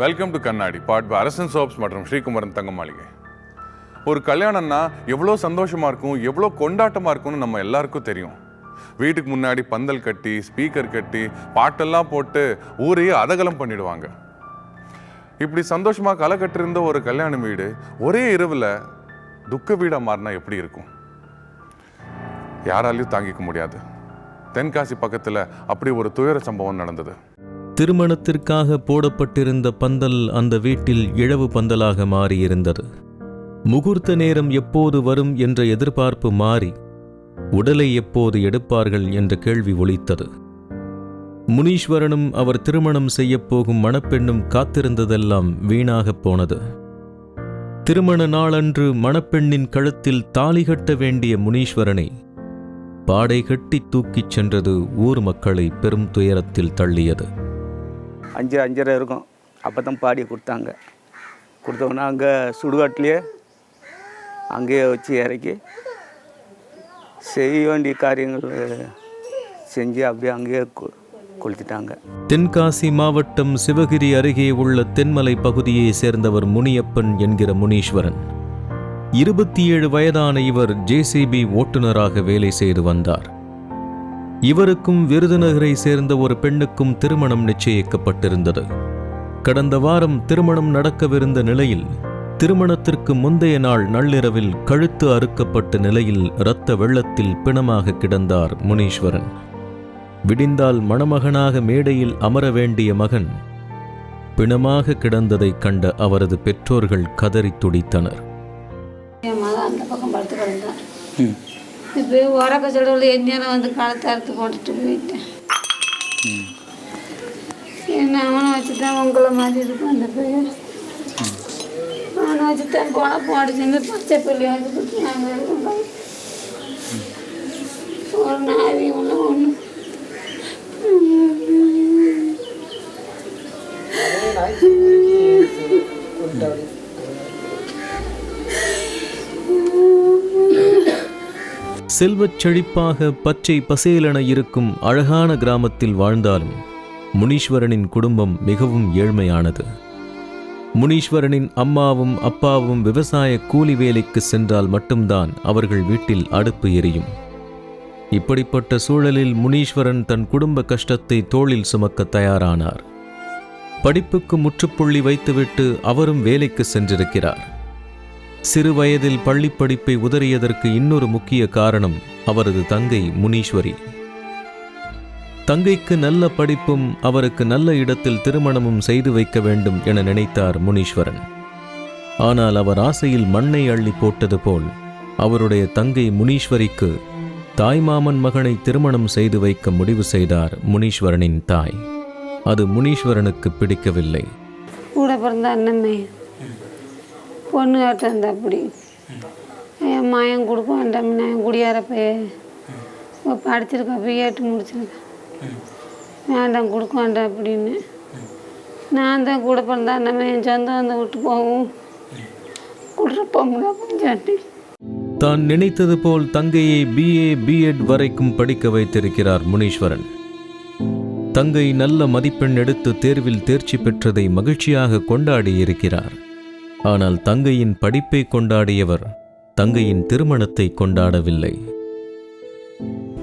Welcome to கண்ணாடி பாட் by அரசன் soaps மற்றும் ஸ்ரீகுமரன் தங்க மாளிகை ஒரு கல்யாணம்னா எவ்வளோ சந்தோஷமாக இருக்கும் எவ்வளோ கொண்டாட்டமாக இருக்கும்னு நம்ம எல்லாருக்கும் தெரியும். வீட்டுக்கு முன்னாடி பந்தல் கட்டி ஸ்பீக்கர் கட்டி பாட்டெல்லாம் போட்டு ஊரையே அதகலம் பண்ணிடுவாங்க. இப்படி சந்தோஷமாக களை கட்டிருந்த ஒரு கல்யாண வீடு ஒரே இரவில் துக்க வீடாக மாறினா எப்படி இருக்கும்? யாராலையும் தாங்கிக்க முடியாது. தென்காசி பக்கத்தில் அப்படி ஒரு துயர சம்பவம் நடந்தது. திருமணத்திற்காக போடப்பட்டிருந்த பந்தல் அந்த வீட்டில் இழவு பந்தலாக மாறியிருந்தது. முகூர்த்த நேரம் எப்போது வரும் என்ற எதிர்பார்ப்பு மாறி உடலை எப்போது எடுப்பார்கள் என்ற கேள்வி ஒலித்தது. முனீஸ்வரனும் அவர் திருமணம் செய்யப் போகும் மணப்பெண்ணும் காத்திருந்ததெல்லாம் வீணாகப் போனது. திருமண நாளன்று மணப்பெண்ணின் கழுத்தில் தாலி கட்ட வேண்டிய முனீஸ்வரனை பாடை கட்டி தூக்கிச் சென்றது ஊர் மக்களை பெரும் துயரத்தில் தள்ளியது. அஞ்சு அஞ்சரை இருக்கும். அப்போ தான் பாடி கொடுத்தாங்க. கொடுத்தோன்னா அங்கே சுடுகாட்டிலேயே அங்கேயே வச்சு இறக்கி செய்ய வேண்டிய காரியங்கள் செஞ்சு அப்படியே அங்கேயே கொ- கொளுத்திட்டாங்க. தென்காசி மாவட்டம் சிவகிரி அருகே உள்ள தென்மலை பகுதியை சேர்ந்தவர் முனியப்பன் என்கிற முனீஸ்வரன். இருபத்தி ஏழு வயதான இவர் ஜேசிபி ஓட்டுநராக வேலை செய்து வந்தார். இவருக்கும் விருதுநகரை சேர்ந்த ஒரு பெண்ணுக்கும் திருமணம் நிச்சயிக்கப்பட்டிருந்தது. கடந்த வாரம் திருமணம் நடக்கவிருந்த நிலையில் திருமணத்திற்கு முந்தைய நாள் நள்ளிரவில் கழுத்து அறுக்கப்பட்ட நிலையில் இரத்த வெள்ளத்தில் பிணமாக கிடந்தார் முனீஸ்வரன். விடிந்தால் மணமகனாக மேடையில் அமர வேண்டிய மகன் பிணமாக கிடந்ததைக் கண்ட அவரது பெற்றோர்கள் கதறித் துடித்தனர். இப்போ உறக்க சொல்ல எந்நேரம் வந்து கழுத்தை அறுத்து போட்டுட்டு போயிட்டேன் என்ன அவனை வச்சு தான் உங்களை மாதிரி இருக்கும் அந்த பையன் அவனை வச்சு தான் குழப்பம் அடிச்சுன்னு பச்சை பிள்ளையா இருக்கு நாங்கள் இருக்கோம் ஒரு நாவி ஒன்று ஒன்று செல்வச் செழிப்பாக பச்சை பசேலென இருக்கும் அழகான கிராமத்தில் வாழ்ந்தாலும் முனீஸ்வரனின் குடும்பம் மிகவும் ஏழ்மையானது. முனீஸ்வரனின் அம்மாவும் அப்பாவும் விவசாய கூலி வேலைக்கு சென்றால் மட்டும்தான் அவர்கள் வீட்டில் அடுப்பு எரியும். இப்படிப்பட்ட சூழலில் முனீஸ்வரன் தன் குடும்ப கஷ்டத்தை தோளில் சுமக்க தயாரானார். படிப்புக்கு முற்றுப்புள்ளி வைத்துவிட்டு அவரும் வேலைக்கு சென்றிருக்கிறார். சிறுவயதில் பள்ளிப்படிப்பை படிப்பை உதறியதற்கு இன்னொரு முக்கிய காரணம் அவரது தங்கை முனீஸ்வரி. தங்கைக்கு நல்ல படிப்பும் அவருக்கு நல்ல இடத்தில் திருமணமும் செய்து வைக்க வேண்டும் என நினைத்தார் முனீஸ்வரன். ஆனால் அவர் ஆசையில் மண்ணை அள்ளி போட்டது போல் அவருடைய தங்கை முனீஸ்வரிக்கு தாய்மாமன் மகனை திருமணம் செய்து வைக்க முடிவு செய்தார் முனீஸ்வரனின் தாய். அது முனீஸ்வரனுக்கு பிடிக்கவில்லை. கூட பிறந்த அண்ணன் பொண்ணு கேட்டு இருந்தா அப்படி. என் மாயன் கொடுக்க வேண்டாம் நான் என் குடியாரப்பே. இப்போ படிச்சிருக்கா பிஏட்டு முடிச்சிருக்கேன் வேண்டாம் கொடுக்க வேண்டாம் அப்படின்னு. நான் தான் கூட பிறந்தா நம்ம என் சொந்தம் வந்து விட்டு போகும். கூட்டுற கொஞ்சாட்டி தான் நினைத்தது போல் தங்கையை பிஏ பிஎட் வரைக்கும் படிக்க வைத்திருக்கிறார் முனீஸ்வரன். தங்கை நல்ல மதிப்பெண் எடுத்து தேர்வில் தேர்ச்சி பெற்றதை மகிழ்ச்சியாக கொண்டாடி இருக்கிறார். ஆனால் தங்கையின் படிப்பை கொண்டாடியவர் தங்கையின் திருமணத்தை கொண்டாடவில்லை.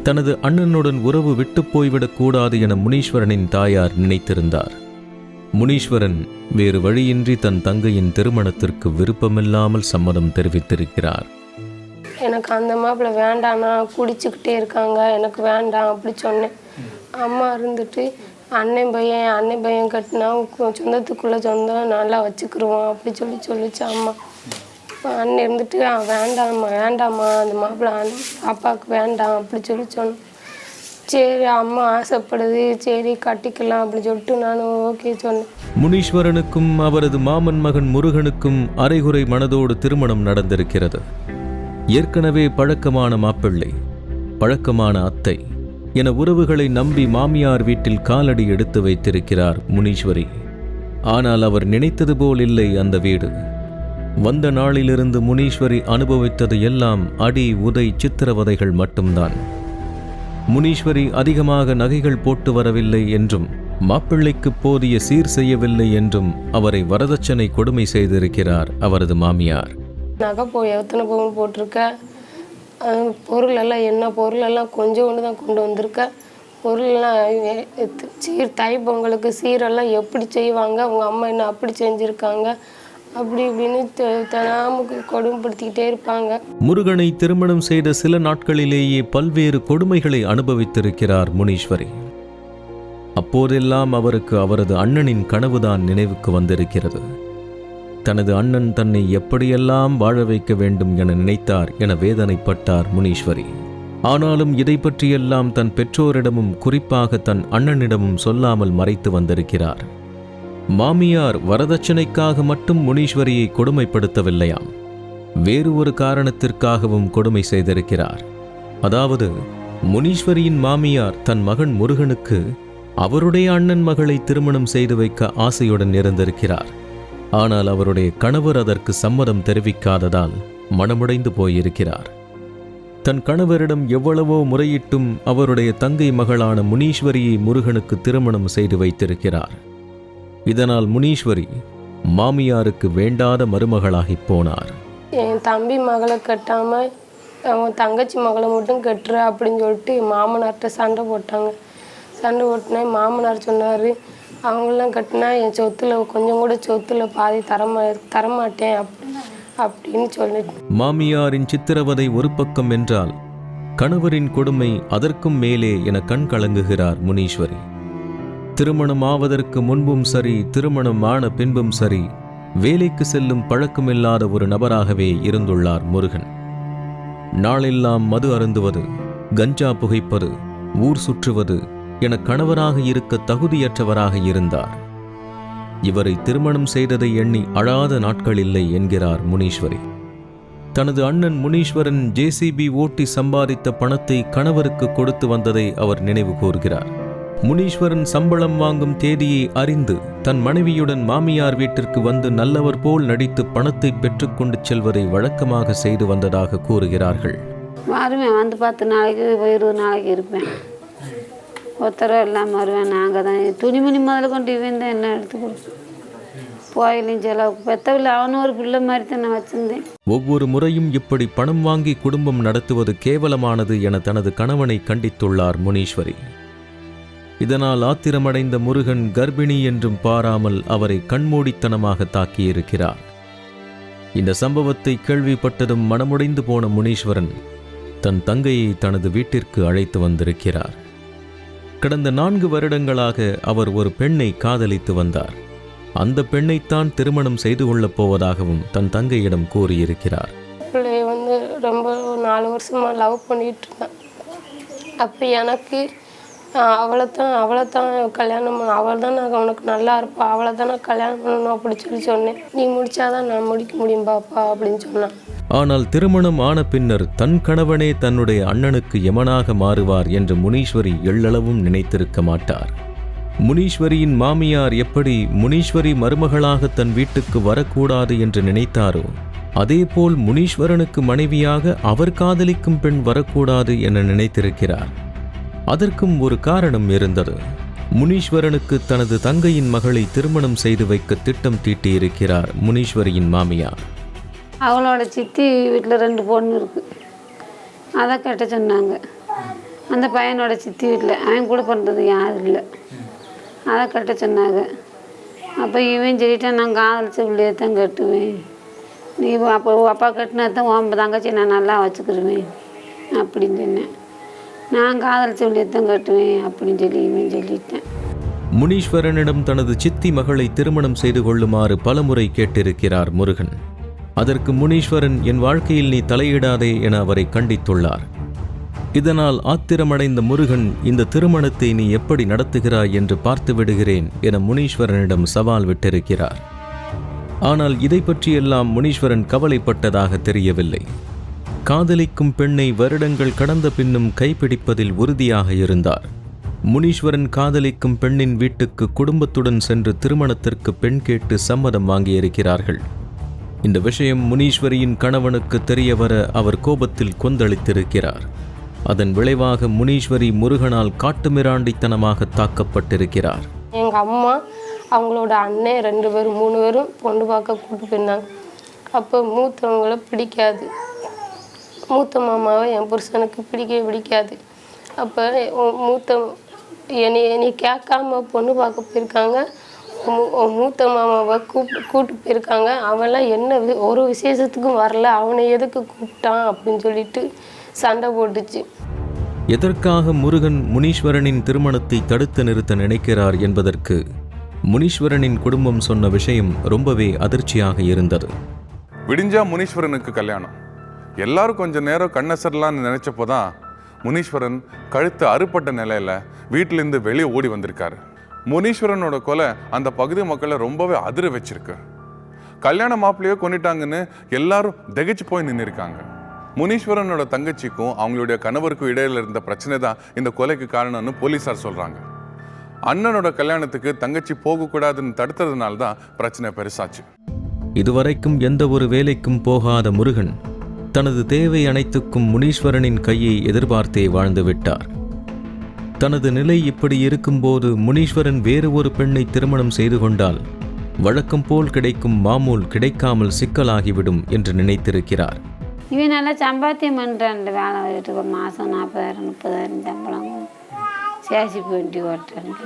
தனது அண்ணனுடன் உறவு விட்டுப் போய்விடக் கூடாது என முனீஸ்வரனின் தாயார் நினைத்திருந்தார். முனீஸ்வரன் வேறு வழியின்றி தன் தங்கையின் திருமணத்திற்கு விருப்பமில்லாமல் சம்மதம் தெரிவித்திருக்கிறார். எனக்கு அந்த மாப்பிள்ள வேண்டாண்ணா குடிச்சுக்கிட்டே இருக்காங்க எனக்கு வேண்டாம் அப்படி சொன்னேன். அம்மா இருந்துட்டு அண்ணன் பையன் அண்ணன் பையன் கட்டினா சொந்தத்துக்குள்ளே சொந்தம் நல்லா வச்சுக்கிருவோம் அப்படி சொல்லி சொல்லிச்சு அம்மா. அண்ணன் இருந்துட்டு வேண்டாம்மா வேண்டாம்மா அந்த மாப்பிள்ளை அண்ணன் பாப்பாவுக்கு வேண்டாம் அப்படி சொல்லி சொன்னேன். சரி அம்மா ஆசைப்படுது. சரி கட்டிக்கலாம் அப்படின்னு சொல்லிட்டு நானும் ஓகே சொன்னேன். முனீஸ்வரனுக்கும் அவரது மாமன் மகன் முருகனுக்கும் அரைகுறை மனதோடு திருமணம் நடந்திருக்கிறது. ஏற்கனவே பழக்கமான மாப்பிள்ளை பழக்கமான அத்தை. என உறவுகளை நம்பி மாமியார் வீட்டில் காலடி எடுத்து வைத்திருக்கிறார் முனீஸ்வரி. ஆனால் அவர் நினைத்தது போல் இல்லை அந்த வீடு. வந்த நாளிலிருந்து முனீஸ்வரி அனுபவித்தது எல்லாம் அடி உதை சித்திரவதைகள் மட்டும்தான். முனீஸ்வரி அதிகமாக நகைகள் போட்டு வரவில்லை என்றும் மாப்பிள்ளைக்கு போதிய சீர் செய்யவில்லை என்றும் அவரை வரதட்சணை கொடுமை செய்திருக்கிறார் அவரது மாமியார். நகை போ எத்தனை போட்டிருக்க? பொருளெல்லாம் என்ன பொருளெல்லாம் கொஞ்சோண்டு தான் கொண்டு வந்திருக்க. பொருள் எல்லாம் சீர் தை பொங்கலுக்கு சீரெல்லாம் எப்படி செய்வாங்க? அவங்க அம்மா என்ன அப்படி செஞ்சுருக்காங்க? அப்படி இப்படின்னு கொடுமைப்படுத்திக்கிட்டே இருப்பாங்க. முருகனை திருமணம் செய்த சில நாட்களிலேயே பல்வேறு கொடுமைகளை அனுபவித்திருக்கிறார் முனீஸ்வரி. அப்போதெல்லாம் அவருக்கு அவரது அண்ணனின் கனவுதான் நினைவுக்கு வந்திருக்கிறது. தனது அண்ணன் தன்னை எப்படியெல்லாம் வாழ வைக்க வேண்டும் என நினைத்தார் என வேதனைப்பட்டார் முனீஸ்வரி. ஆனாலும் இதை பற்றியெல்லாம் தன் பெற்றோரிடமும் குறிப்பாக தன் அண்ணனிடமும் சொல்லாமல் மறைத்து வந்திருக்கிறார். மாமியார் வரதட்சணைக்காக மட்டும் முனீஸ்வரியை கொடுமைப்படுத்தவில்லையாம். வேறு ஒரு காரணத்திற்காகவும் கொடுமை செய்திருக்கிறார். அதாவது முனீஸ்வரியின் மாமியார் தன் மகன் முருகனுக்கு அவருடைய அண்ணன் மகளை திருமணம் செய்து வைக்க ஆசையுடன் இருந்திருக்கிறார். ஆனால் அவருடைய கணவர் அதற்கு சம்மதம் தெரிவிக்காததால் மனமுடைந்து போயிருக்கிறார். தன் கணவரிடம் எவ்வளவோ முறையிட்டும் அவருடைய தங்கை மகளான முனீஸ்வரியை முருகனுக்கு திருமணம் செய்து வைத்திருக்கிறார். இதனால் முனீஸ்வரி மாமியாருக்கு வேண்டாத மருமகளாகி போனார். என் தம்பி மகளை கட்டாமல் அவன் தங்கச்சி மகளை மட்டும் கட்டுற அப்படின்னு சொல்லிட்டு மாமனார்கிட்ட சண்டை போட்டாங்க. சண்டை போட்டுனே மாமனார் சொன்னார் அவங்களாம் கட்டினா என் சொத்துல கொஞ்சம் கூட சொத்துல பாதி தரமா தரமாட்டேன் அப்படின்னு சொல்லிட்டு மாமியாரின் சித்திரவதை ஒரு பக்கம் என்றால் கணவரின் கொடுமை அதற்கும் மேலே என கண் கலங்குகிறார் முனீஸ்வரி. திருமணம் ஆவதற்கு முன்பும் சரி திருமணம் ஆன பின்பும் சரி வேலைக்கு செல்லும் பழக்கமில்லாத ஒரு நபராகவே இருந்துள்ளார் முருகன். நாளெல்லாம் மது அருந்துவது கஞ்சா புகைப்பது ஊர் சுற்றுவது என கணவராக இருக்க தகுதியற்றவராக இருந்தார். இவரை திருமணம் செய்ததை எண்ணி அழாத நாட்கள் இல்லை என்கிறார் முனீஸ்வரி. தனது அண்ணன் முனீஸ்வரன் ஜேசிபி ஓட்டி சம்பாதித்த பணத்தை கணவருக்கு கொடுத்து வந்ததை அவர் நினைவு கூர்கிறார். முனீஸ்வரன் சம்பளம் வாங்கும் தேதியை அறிந்து தன் மனைவியுடன் மாமியார் வீட்டிற்கு வந்து நல்லவர் போல் நடித்து பணத்தை பெற்றுக்கொண்டு செல்வதை வழக்கமாக செய்து வந்ததாக கூறுகிறார்கள். வருவேன் வந்து பத்து நாளைக்கு இருபது நாளைக்கு இருப்பேன். ஒருத்தரம் இல்லாமல் வருவேன். நாங்கள் தான் துணிமணி முதல்ல கொண்டு இவன் தான் என்ன எடுத்து கொடுப்பேன் கோயிலையும் செலவு அவனும் ஒரு பிள்ளை மாதிரி தான் நான் வச்சுருந்தேன். ஒவ்வொரு முறையும் இப்படி பணம் வாங்கி குடும்பம் நடத்துவது கேவலமானது என தனது கணவனை கண்டித்துள்ளார் முனீஸ்வரி. இதனால் ஆத்திரமடைந்த முருகன் கர்ப்பிணி என்றும் பாராமல் அவரை கண்மூடித்தனமாக தாக்கியிருக்கிறார். இந்த சம்பவத்தை கேள்விப்பட்டதும் மனமுடைந்து போன முனீஸ்வரன் தன் தங்கையை தனது வீட்டிற்கு அழைத்து வந்திருக்கிறார். கடந்த நான்கு வருடங்களாக அவர் ஒரு பெண்ணை காதலித்து வந்தார். அந்த பெண்ணைத்தான் திருமணம் செய்து கொள்ளப் போவதாகவும் தன் தங்கையிடம் கூறியிருக்கிறார். பிள்ளைய வந்து ரொம்ப நாலு வருஷமாக லவ் பண்ணிட்டு இருந்தேன். அப்போ எனக்கு அவளை தான் அவளை தான் கல்யாணம் பண்ண அவள் தான் நான் உனக்கு நல்லா இருப்பா அவளை தான் நான் கல்யாணம் பண்ணணும் அப்படின்னு சொல்லி சொன்னேன். நீ முடிச்சாதான் நான் முடிக்க முடியும் பாப்பா அப்படின்னு சொன்னான். ஆனால் திருமணம் ஆன பின்னர் தன் கணவனே தன்னுடைய அண்ணனுக்கு யமனாக மாறுவார் என்று முனீஸ்வரி எள்ளளவும் நினைத்திருக்க மாட்டார். முனீஸ்வரியின் மாமியார் எப்படி முனீஸ்வரி மருமகளாக தன் வீட்டுக்கு வரக்கூடாது என்று நினைத்தாரோ அதேபோல் முனீஸ்வரனுக்கு மனைவியாக அவர் காதலிக்கும் பெண் வரக்கூடாது என நினைத்திருக்கிறார். அதற்கும் ஒரு காரணம் இருந்தது. முனீஸ்வரனுக்கு தனது தங்கையின் மகளை திருமணம் செய்து வைக்க திட்டம் தீட்டியிருக்கிறார் முனீஸ்வரியின் மாமியார். அவளோட சித்தி வீட்டில் ரெண்டு பொண்ணு இருக்குது அதை கட்ட சொன்னாங்க. அந்த பையனோட சித்தி வீட்டில் அவன் கூட பிறந்தது யாரும் இல்லை. அதை கட்ட சொன்னாங்க. அப்போ இவன் சொல்லிட்டான் நான் காதலிச்ச பிள்ளைய தான் கட்டுவேன். நீ அப்போ அப்பா கட்டினா தான் உன் தங்கச்சி நான் நல்லா வச்சுக்கிருவேன். அப்படின்னு சொன்னேன். நான் காதல் பிள்ளைய கட்டுவேன் அப்படின்னு சொல்லி இவன் சொல்லிட்டேன். முனீஸ்வரனிடம் தனது சித்தி மகளை திருமணம் செய்து கொள்ளுமாறு பலமுறை கேட்டிருக்கிறார் முருகன். அதற்கு முனீஸ்வரன் என் வாழ்க்கையில் நீ தலையிடாதே என அவரை கண்டித்துள்ளார். இதனால் ஆத்திரமடைந்த முருகன் இந்த திருமணத்தை நீ எப்படி நடத்துகிறாய் என்று பார்த்து விடுகிறேன் என முனீஸ்வரனிடம் சவால் விட்டிருக்கிறார். ஆனால் இதை பற்றியெல்லாம் முனீஸ்வரன் கவலைப்பட்டதாக தெரியவில்லை. காதலிக்கும் பெண்ணை வருடங்கள் கடந்த பின்னும் கைப்பிடிப்பதில் உறுதியாக இருந்தார். முனீஸ்வரன் காதலிக்கும் பெண்ணின் வீட்டுக்கு குடும்பத்துடன் சென்று திருமணத்திற்கு பெண் கேட்டு சம்மதம் வாங்கியிருக்கிறார்கள். இந்த விஷயம் முனீஸ்வரியின் கணவனுக்கு தெரியவர அவர் கோபத்தில் கொந்தளித்திருக்கிறார். அதன் விளைவாக முனீஸ்வரி முருகனால் காட்டுமிராண்டித்தனமாக தாக்கப்பட்டிருக்கிறார். எங்கள் அம்மா அவங்களோட அண்ணன் ரெண்டு பேரும் மூணு பேரும் பொண்ணு பார்க்க கூப்பிட்டு போயிருந்தாங்க. அப்போ மூத்தவங்கள பிடிக்காது. மூத்த மாமாவை என் புருஷனுக்கு பிடிக்கவே பிடிக்காது. அப்போ மூத்த என்னை என்னை கேட்காம பொண்ணு பார்க்க போயிருக்காங்க. மூத்த மாமாவை கூப்பிட்டு கூப்பிட்டு போயிருக்காங்க. அவன்லாம் என்ன வி- ஒரு விசேஷத்துக்கும் வரல. அவனை எதுக்கு கூப்பிட்டான் அப்படின்னு சொல்லிட்டு சண்டை போட்டுச்சு. எதற்காக முருகன் முனீஸ்வரனின் திருமணத்தை தடுத்து நிறுத்த நினைக்கிறார் என்பதற்கு முனீஸ்வரனின் குடும்பம் சொன்ன விஷயம் ரொம்பவே அதிர்ச்சியாக இருந்தது. விடிஞ்சா முனீஸ்வரனுக்கு கல்யாணம். எல்லாரும் கொஞ்சம் நேரம் கண்ணசரலான்னு நினைச்சப்போ தான் முனீஸ்வரன் கழுத்து அறுபட்ட நிலையில வீட்டிலேருந்து வெளியே ஓடி வந்திருக்காரு. முனீஸ்வரனோட கொலை அந்த பகுதி மக்களை ரொம்பவே அதிர வச்சிருக்கு. கல்யாண மாப்பிள்ளையோ கொண்டுட்டாங்கன்னு எல்லாரும் திகைச்சு போய் நின்று இருக்காங்க முனீஸ்வரனோட தங்கச்சிக்கும் அவங்களுடைய கணவருக்கும் இடையில இருந்த பிரச்சனை தான் இந்த கொலைக்கு காரணம்னு போலீசார் சொல்றாங்க. அண்ணனோட கல்யாணத்துக்கு தங்கச்சி போகக்கூடாதுன்னு தடுத்ததுனால தான் பிரச்சனை பெருசாச்சு. இதுவரைக்கும் எந்த ஒரு வேலைக்கும் போகாத முருகன். தனது தேவை அனைத்துக்கும் முனீஸ்வரனின் கையை எதிர்பார்த்தே வாழ்ந்துவிட்டார் தனது நிலை இப்படி இருக்கும்போது முனீஸ்வரன் வேறு ஒரு பெண்ணை திருமணம் செய்து கொண்டால் வழக்கம் போல் கிடைக்கும் மாமூல் கிடைக்காமல் சிக்கலாகிவிடும் என்று நினைத்திருக்கிறார். இவன் நல்லா சம்பாத்தியம் பண்ணுறான் வேலை வீட்டுக்கு மாதம் நாற்பதாயிரம் முப்பதாயிரம் சம்பளம். சேசி வண்டி ஓட்டுறாங்க.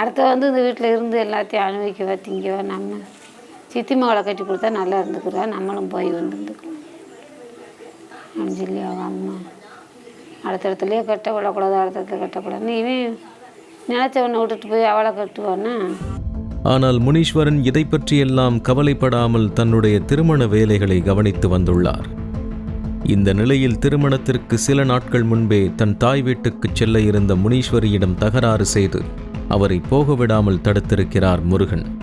அடுத்து வந்து இந்த வீட்டில் இருந்து எல்லாத்தையும் அனுபவிக்கவா திங்கவா நம்ம. சித்தி மகளை கட்டி கொடுத்தா நல்லா இருந்துக்கிறா நம்மளும் போய் வந்துருந்துக்கலாம் அஞ்சலி அவங்க அம்மா அடுத்த இடத்துலையே கட்ட விடக்கூடாது அடுத்த இடத்துல கட்டக்கூடாது இவன் நினச்சவனை விட்டுட்டு போய் அவளை கட்டுவான்னா ஆனால் முனீஸ்வரன் இதை பற்றியெல்லாம் கவலைப்படாமல் தன்னுடைய திருமண வேலைகளை கவனித்து வந்துள்ளார். இந்த நிலையில் திருமணத்திற்கு சில நாட்கள் முன்பே தன் தாய் வீட்டுக்குச் செல்ல இருந்த முனீஸ்வரியிடம் தகராறு செய்து அவரை போக விடாமல் தடுத்திருக்கிறார் முருகன்.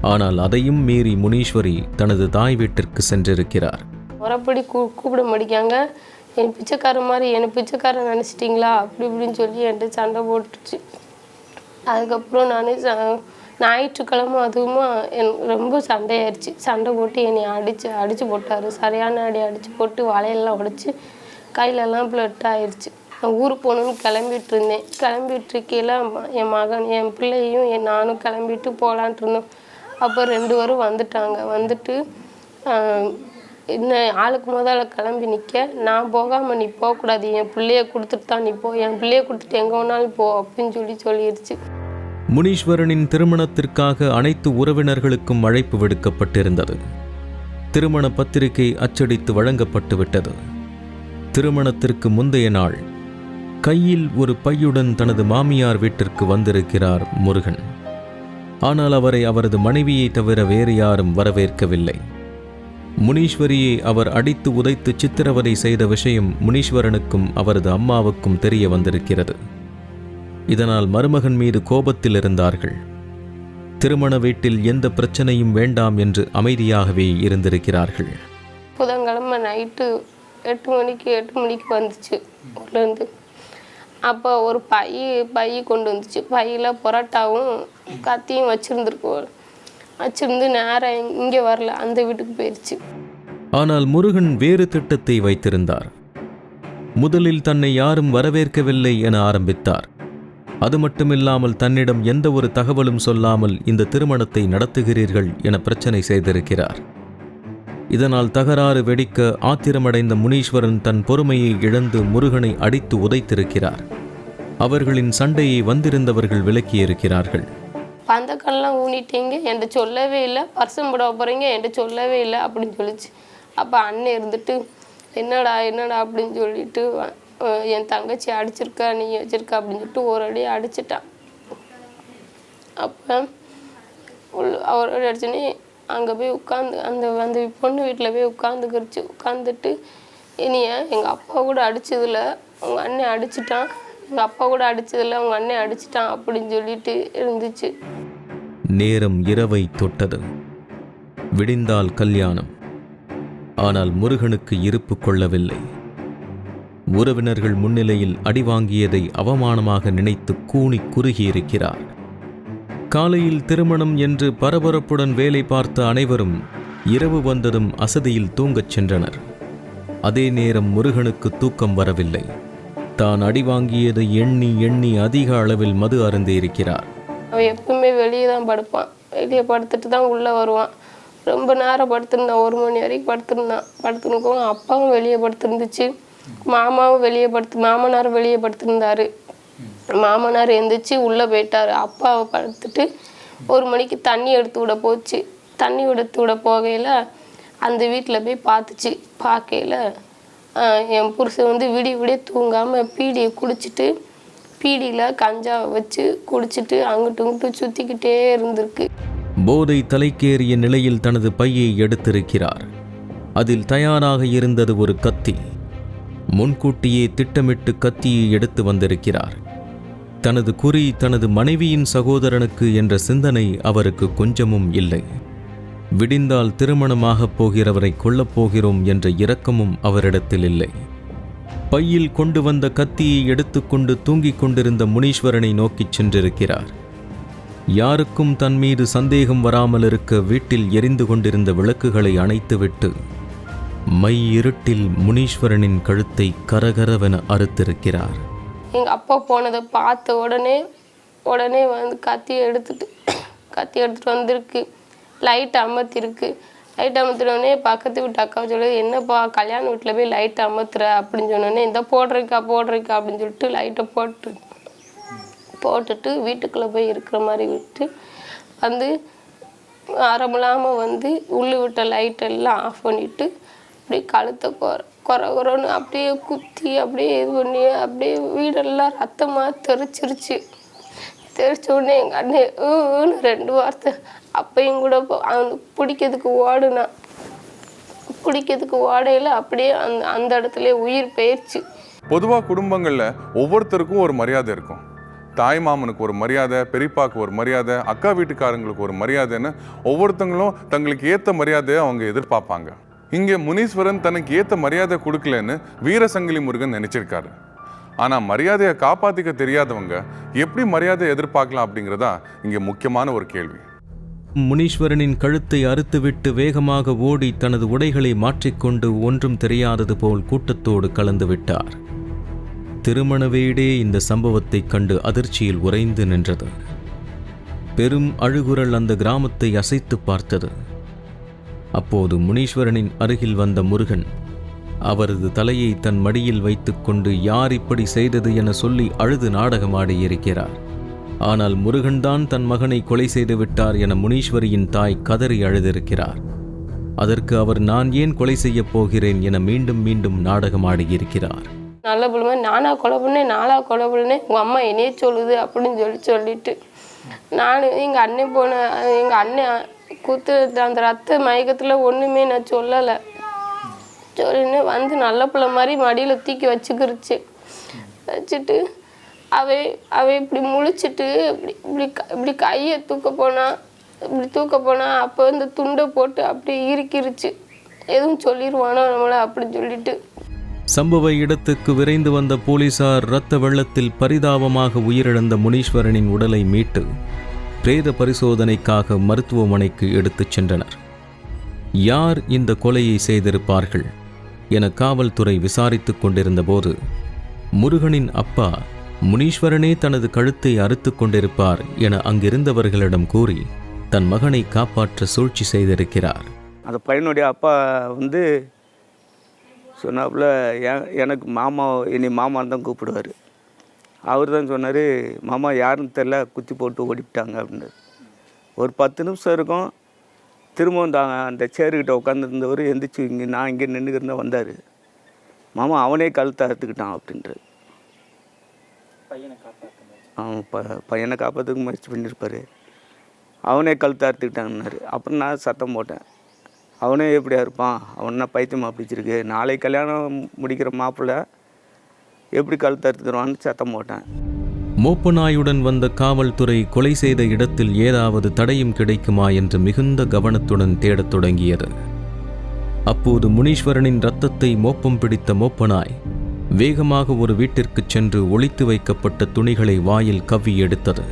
ஆனால் அதையும் மீறி முனீஸ்வரி தனது தாய் வீட்டிற்கு சென்றிருக்கிறார். முறைப்படி கூ கூப்பிட மாட்டேங்காங்க. என் பிச்சைக்காரன் மாதிரி என்னை பிச்சைக்காரன் நினச்சிட்டிங்களா? அப்படி இப்படின்னு சொல்லி என்கிட்ட சண்டை போட்டுச்சு. அதுக்கப்புறம் நான் ஞாயிற்றுக்கிழமை அதுவுமா என் ரொம்ப சண்டையாயிருச்சு. சண்டை போட்டு என்னை அடித்து அடித்து போட்டார். சரியான அடி அடித்து போட்டு வலையெல்லாம் உடைச்சி கையிலெல்லாம் ப்ளட் ஆயிடுச்சு நான் ஊருக்கு போகணுன்னு கிளம்பிட்டு இருந்தேன். கிளம்பிட்டு இருக்கையில் என் மகன் என் பிள்ளையும் என் நானும் கிளம்பிட்டு போகலான்ட்டு இருந்தோம். அப்போ ரெண்டு பேரும் வந்துட்டாங்க. வந்துட்டு என்ன ஆளுக்கு முதல்ல கிளம்பி நிற்க நான் போகாமல் நீ போகக்கூடாது. என் பிள்ளைய கொடுத்துட்டு தான் நீ போ. என் பிள்ளைய கொடுத்துட்டு எங்கே வேணாலும் போ அப்படின்னு சொல்லி சொல்லிடுச்சு முனீஸ்வரனின் திருமணத்திற்காக அனைத்து உறவினர்களுக்கும் அழைப்பு விடுக்கப்பட்டிருந்தது. திருமண பத்திரிகை அச்சடித்து வழங்கப்பட்டு விட்டது. திருமணத்திற்கு முந்தைய நாள் கையில் ஒரு பையுடன் தனது மாமியார் வீட்டிற்கு வந்திருக்கிறார் முருகன். ஆனால் அவரை அவரது மனைவியை தவிர வேறு யாரும் வரவேற்கவில்லை. முனீஸ்வரியை அவர் அடித்து உதைத்து சித்திரவதை செய்த விஷயம் முனீஸ்வரனுக்கும் அவரது அம்மாவுக்கும் தெரிய வந்திருக்கிறது. இதனால் மருமகன் மீது கோபத்தில் இருந்தார்கள். திருமண வீட்டில் எந்த பிரச்சனையும் வேண்டாம் என்று அமைதியாகவே இருந்திருக்கிறார்கள். புதன்கிழமை நைட்டு எட்டு மணிக்கு எட்டு மணிக்கு வந்துச்சு ஊர்லேருந்து. அப்போ ஒரு பை பை கொண்டு வந்துச்சு. பையில் பரோட்டாவும் கத்தியும் வச்சுருந்துருக்கோம். வச்சுருந்து நேரம் இங்கே வரல அந்த வீட்டுக்கு போயிடுச்சு ஆனால் முருகன் வேறு திட்டத்தை வைத்திருந்தார். முதலில் தன்னை யாரும் வரவேற்கவில்லை என ஆரம்பித்தார். அது மட்டுமில்லாமல் தன்னிடம் எந்த ஒரு தகவலும் சொல்லாமல் இந்த திருமணத்தை நடத்துகிறீர்கள் என பிரச்சனை செய்திருக்கிறார். இதனால் தகராறு வெடிக்க ஆத்திரமடைந்த முனீஸ்வரன் தன் பொறுமையை இழந்து முருகனை அடித்து உதைத்திருக்கிறார். அவர்களின் சண்டையை வந்திருந்தவர்கள் விலக்கியிருக்கிறார்கள். பந்தக்கல்லாம் ஊனிட்டீங்க என்கிட்ட சொல்லவே இல்லை. பர்சன் போட போகிறீங்க என்கிட்ட சொல்லவே இல்லை அப்படின்னு சொல்லிச்சு. அப்போ அண்ணன் இருந்துட்டு என்னடா என்னடா? அப்படின்னு சொல்லிட்டு என் தங்கச்சி அடிச்சிருக்கா நீ வச்சிருக்க? அப்படின்னு சொல்லிட்டு ஒரு அடி அடிச்சிட்டான் அப்போ ஒரு அடி அடிச்சோடனே அங்கே போய் உட்காந்து அந்த அந்த பொண்ணு வீட்டில் போய் உட்காந்துக்கிடுச்சு உட்காந்துட்டு இனிய எங்கள் அப்பா கூட அடிச்சதில்ல உங்கள் அண்ணன் அடிச்சிட்டான். எங்கள் அப்பா கூட அடிச்சதில்ல உங்கள் அண்ணன் அடிச்சிட்டான் அப்படின்னு சொல்லிட்டு இருந்துச்சு. நேரம் இரவை தொட்டது. விடிந்தால் கல்யாணம். ஆனால் முருகனுக்கு இருப்பு கொள்ளவில்லை. உறவினர்கள் முன்னிலையில் அடிவாங்கியதை அவமானமாக நினைத்து கூனி குறுகியிருக்கிறார். காலையில் திருமணம் என்று பரபரப்புடன் வேலை பார்த்த அனைவரும் இரவு வந்ததும் அசதியில் தூங்கச் சென்றனர். அதே நேரம் முருகனுக்கு தூக்கம் வரவில்லை. தான் அடிவாங்கியதை எண்ணி எண்ணி அதிக அளவில் மது அருந்தியிருக்கிறார். அவன் எப்பவுமே வெளியே தான் படுப்பான். வெளியே படுத்துட்டு தான் உள்ளே வருவான். ரொம்ப நேரம் படுத்திருந்தான். ஒரு மணி வரைக்கும் படுத்திருந்தான். படுத்துருக்கோம் அப்பாவும் வெளியே படுத்திருந்துச்சு. மாமாவும் வெளியே படுத்து மாமனாரும் வெளியே படுத்திருந்தாரு. மாமனார் எழுந்திரிச்சு உள்ளே போயிட்டார். அப்பாவை படுத்துட்டு ஒரு மணிக்கு தண்ணி எடுத்து விட போச்சு. தண்ணி எடுத்து விட போகையில் அந்த வீட்டில் போய் பார்த்துச்சு. பார்க்கையில் என் புருஷன் வந்து விடிய விடிய தூங்காமல் பீடியை குடிச்சிட்டு பீடியில் கஞ்சா வச்சு குடிச்சிட்டு அங்கிட்டு இங்கிட்டு சுற்றிக்கிட்டே இருந்திருக்கு. போதை தலைக்கேறிய நிலையில் தனது பையை எடுத்திருக்கிறார். அதில் தயாராக இருந்தது ஒரு கத்தி. முன்கூட்டியே திட்டமிட்டு கத்தியை எடுத்து வந்திருக்கிறார். தனது குறி தனது மனைவியின் சகோதரனுக்கு என்ற சிந்தனை அவருக்கு கொஞ்சமும் இல்லை. விடிந்தால் திருமணமாகப் போகிறவரை கொல்லப் போகிறோம் என்ற இரக்கமும் அவரிடத்தில் இல்லை. பையில் கொண்டு வந்த கத்தியை எடுத்துக்கொண்டு தூங்கிக் கொண்டிருந்த முனீஸ்வரனை நோக்கிச் சென்றிருக்கிறார். யாருக்கும் தன் மீது சந்தேகம் வராமல் இருக்க வீட்டில் எரிந்து கொண்டிருந்த விளக்குகளை அணைத்துவிட்டு மை இருட்டில் முனீஸ்வரனின் கழுத்தை கரகரவென அறுத்திருக்கிறார். எங்கள் அப்பா போனதை பார்த்த உடனே உடனே வந்து கத்தி எடுத்துட்டு கத்தி எடுத்துட்டு வந்திருக்கு. லைட் அமர்த்திருக்கு. லைட் அமர்த்தினோடனே பக்கத்து வீட்டு அக்கா சொல்லுது என்னப்பா கல்யாண வீட்டில் போய் லைட் அமர்த்துற? அப்படின்னு சொன்னோடனே இந்த போடுறக்கா போடுறக்கா அப்படின்னு சொல்லிட்டு லைட்டை போட்டு போட்டுட்டு வீட்டுக்குள்ளே போய் இருக்கிற மாதிரி விட்டு வந்து ஆரம்பில்லாமல் வந்து உள்ளே விட்ட லைட் எல்லாம் ஆஃப் பண்ணிவிட்டு அப்படியே கழுத்தை குற குற குறன்னு அப்படியே குத்தி அப்படியே இது பண்ணி அப்படியே வீடெல்லாம் ரத்தமாக தெரிச்சிருச்சு. தெரிச்ச உடனே எங்கள் அண்ணன் ஊன்னு ரெண்டு வார்த்தை. அப்பையும் கூட அந்த பிடிக்கிறதுக்கு ஓடுனா பிடிக்கிறதுக்கு ஓடையில் அப்படியே அந்த அந்த இடத்துல உயிர் போயிடுச்சு பொதுவாக குடும்பங்களில் ஒவ்வொருத்தருக்கும் ஒரு மரியாதை இருக்கும். தாய் மாமனுக்கு ஒரு மரியாதை பெரியப்பாக்கு ஒரு மரியாதை அக்கா வீட்டுக்காரங்களுக்கு ஒரு மரியாதைன்னு ஒவ்வொருத்தங்களும் தங்களுக்கு ஏற்ற மரியாதையை அவங்க எதிர்பார்ப்பாங்க. இங்கே முனீஸ்வரன் தனக்கு ஏற்ற மரியாதை கொடுக்கலன்னு வீரசங்கிலி முருகன் நினச்சிருக்காரு. ஆனால் மரியாதையை காப்பாற்றிக்க தெரியாதவங்க எப்படி மரியாதை எதிர்பார்க்கலாம் அப்படிங்கிறதா இங்கே முக்கியமான ஒரு கேள்வி. முனீஸ்வரனின் கழுத்தை அறுத்துவிட்டு வேகமாக ஓடி தனது உடைகளை மாற்றிக்கொண்டு ஒன்றும் தெரியாதது போல் கூட்டத்தோடு கலந்து விட்டார். திருமண வீடே இந்த சம்பவத்தைக் கண்டு அதிர்ச்சியில் உறைந்து நின்றது. பெரும் அழுகுரல் அந்த கிராமத்தை அசைத்து பார்த்தது. அப்போது முனீஸ்வரனின் அருகில் வந்த முருகன் அவரது தலையை தன் மடியில் வைத்துக்கொண்டு யார் இப்படி செய்தது என சொல்லி அழுது நாடகமாடி இருக்கிறார். ஆனால் முருகன்தான் தன் மகனை கொலை செய்து விட்டார் என முனீஸ்வரியின் தாய் கதறி அழுதிருக்கிறார். அதற்கு அவர் நான் ஏன் கொலை செய்யப் போகிறேன் என மீண்டும் மீண்டும் நாடகமாடியிருக்கிறார் நல்ல பிள்ளைமா நானா கொலை பண்ணேன் நானா கொலை பண்ணேன் உங்கள் அம்மா என்னையே சொல்லுது அப்படின்னு சொல்லி சொல்லிட்டு நான் எங்கள் அண்ணன் போன எங்கள் அண்ணன் குத்து அந்த ரத்த மயக்கத்தில் ஒன்றுமே நான் சொல்லலை. சரின்னு வந்து நல்ல பிள்ளை மாதிரி மடியில் தூக்கி வச்சுக்கிருச்சு. வச்சுட்டு அவை அவை இப்படி முழிச்சிட்டு இப்படி இப்படி க- இப்படி கையை தூக்க போனால் இப்படி தூக்க போனால் அப்போ இந்த துண்டை போட்டு அப்படியே இறுக்கிருச்சு. எதுவும் சொல்லிடுவானோ நம்மளை அப்படின்னு சொல்லிட்டு. சம்பவ இடத்துக்கு விரைந்து வந்த போலீசார் இரத்த வெள்ளத்தில் பரிதாபமாக உயிரிழந்த முனீஸ்வரனின் உடலை மீட்டு பிரேத பரிசோதனைக்காக மருத்துவமனைக்கு எடுத்துச் சென்றனர். யார் இந்த கொலையை செய்திருப்பார்கள்? என காவல்துறை விசாரித்து கொண்டிருந்தபோது முருகனின் அப்பா முனீஸ்வரனே தனது கழுத்தை அறுத்து கொண்டிருப்பார் என அங்கிருந்தவர்களிடம் கூறி தன் மகனை காப்பாற்ற சூழ்ச்சி செய்திருக்கிறார். அந்த பையனுடைய அப்பா வந்து சொன்னாப்புல எனக்கு மாமா இனி மாமான்னு தான் கூப்பிடுவார். அவர் தான் சொன்னார் மாமா யாருன்னு தெரில குத்தி போட்டு ஓடிவிட்டாங்க அப்படின்னு ஒரு பத்து நிமிஷம் இருக்கும் திரும்ப அந்த அந்த சேருக்கிட்ட உட்காந்துருந்தவர் எந்திரிச்சு இங்கே நான் இங்கே நின்றுக்கிருந்தா வந்தார். மாமா அவனே கழுத்தை அறுத்துக்கிட்டான் அப்படின்றாரு. அவன் ப பையனை காப்பாற்றுக்கு முயற்சி பண்ணியிருப்பாரு. அவனே கழுத்தை அறுத்துக்கிட்டான்னாரு. அப்புறம் நான் சத்தம் போட்டேன். அவனே எப்படியா இருப்பான்? அவன் என்ன பைத்தியமா பிடிச்சிருக்கு நாளை கல்யாணம் முடிக்கிற மாப்பிள்ளை எப்படி கழுத்தை அறுத்துருவான்னு சத்தம் போட்டேன். மோப்பநாயுடன் வந்த காவல்துறை கொலை செய்த இடத்தில் ஏதாவது தடையும் கிடைக்குமா என்று மிகுந்த கவனத்துடன் தேடத் தொடங்கியது. அப்போது முனீஸ்வரனின் ரத்தத்தை மோப்பம் பிடித்த மோப்பனாய் வேகமாக ஒரு வீட்டிற்குச் சென்று ஒழித்து வைக்கப்பட்ட துணிகளை வாயில் கவ்வி எடுத்தது.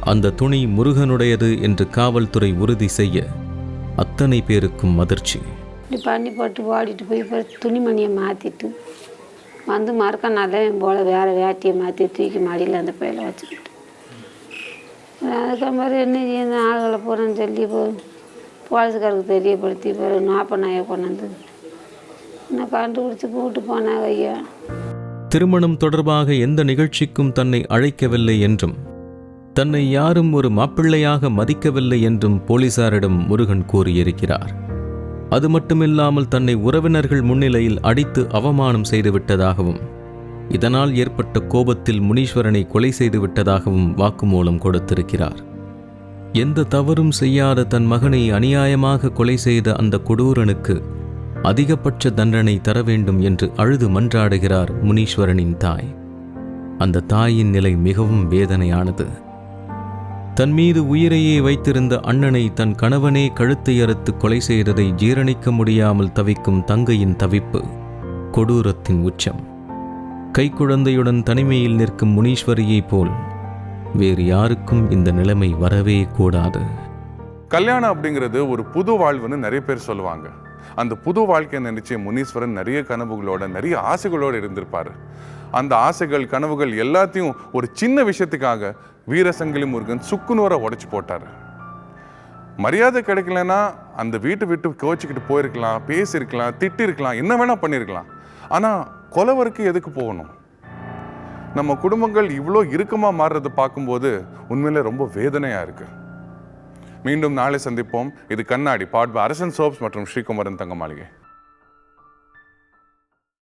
அந்த துணி முருகனுடையது என்று காவல்துறை உறுதி செய்ய அத்தனை பேருக்கும் அதிர்ச்சி. இப்படி பண்ணி போட்டு ஓடிட்டு போய் துணிமணியை மாற்றிட்டு வந்து மறுக்க போல் வேறு வேட்டியை மாற்றி தூக்கி மடியில் அந்த பையில வச்சுக்கிட்டு. அதுக்கு மாதிரி என்ன செய்யணும் ஆளுகளை போகிறேன்னு சொல்லி இப்போ போலீஸ்காரருக்கு தெரியப்படுத்தி பிறகு நாப்ப நாயை கொண்டாந்து நான் கண்டுபிடிச்சி கூப்பிட்டு போனாங்க ஐயா. திருமணம் தொடர்பாக எந்த நிகழ்ச்சிக்கும் தன்னை அழைக்கவில்லை என்றும் தன்னை யாரும் ஒரு மாப்பிள்ளையாக மதிக்கவில்லை என்றும் போலீசாரிடம் முருகன் கூறியிருக்கிறார். அது மட்டுமில்லாமல் தன்னை உறவினர்கள் முன்னிலையில் அடித்து அவமானம் செய்துவிட்டதாகவும் இதனால் ஏற்பட்ட கோபத்தில் முனீஸ்வரனை கொலை செய்துவிட்டதாகவும் வாக்குமூலம் கொடுத்திருக்கிறார். எந்த தவறும் செய்யாத தன் மகனை அநியாயமாக கொலை செய்த அந்த கொடூரனுக்கு அதிகபட்ச தண்டனை தர வேண்டும் என்று அழுது மன்றாடுகிறார் முனீஸ்வரனின் தாய். அந்த தாயின் நிலை மிகவும் வேதனையானது. தன் மீது உயிரையே வைத்திருந்த அண்ணனை தன் கணவனே கழுத்தை அறுத்து கொலை செய்ததை ஜீரணிக்க முடியாமல் தவிக்கும் தங்கையின் தவிப்பு. கொடூரத்தின் உச்சம். கைக்குழந்தையுடன் தனிமையில் நிற்கும் முனீஸ்வரியைப் போல் வேறு யாருக்கும் இந்த நிலைமை வரவே கூடாது. கல்யாணம் அப்படிங்கிறது ஒரு புது வாழ்வுன்னு நிறைய பேர் சொல்லுவாங்க. அந்த புது வாழ்க்கையை நினைச்சு முனீஸ்வரன் நிறைய கனவுகளோட நிறைய ஆசைகளோடு இருந்திருப்பார். அந்த ஆசைகள் கனவுகள் எல்லாத்தையும் ஒரு சின்ன விஷயத்துக்காக வீரசங்கிலி முருகன் சுக்குநூரை உடச்சி போட்டார். மரியாதை கிடைக்கலன்னா அந்த வீட்டை விட்டு கோச்சிக்கிட்டு போயிருக்கலாம் பேசியிருக்கலாம் திட்டிருக்கலாம் என்ன வேணால் பண்ணியிருக்கலாம். ஆனால் கொலவருக்கு எதுக்கு போகணும்? நம்ம குடும்பங்கள் இவ்வளோ இறுக்கமாக மாறுறதை பார்க்கும்போது உண்மையிலே ரொம்ப வேதனையாக இருக்குது மீண்டும் நாளை சந்திப்போம். இது கண்ணாடி பாட்பா அரசன் சோப்ஸ் மற்றும் ஸ்ரீகுமரன் தங்க மாளிகை.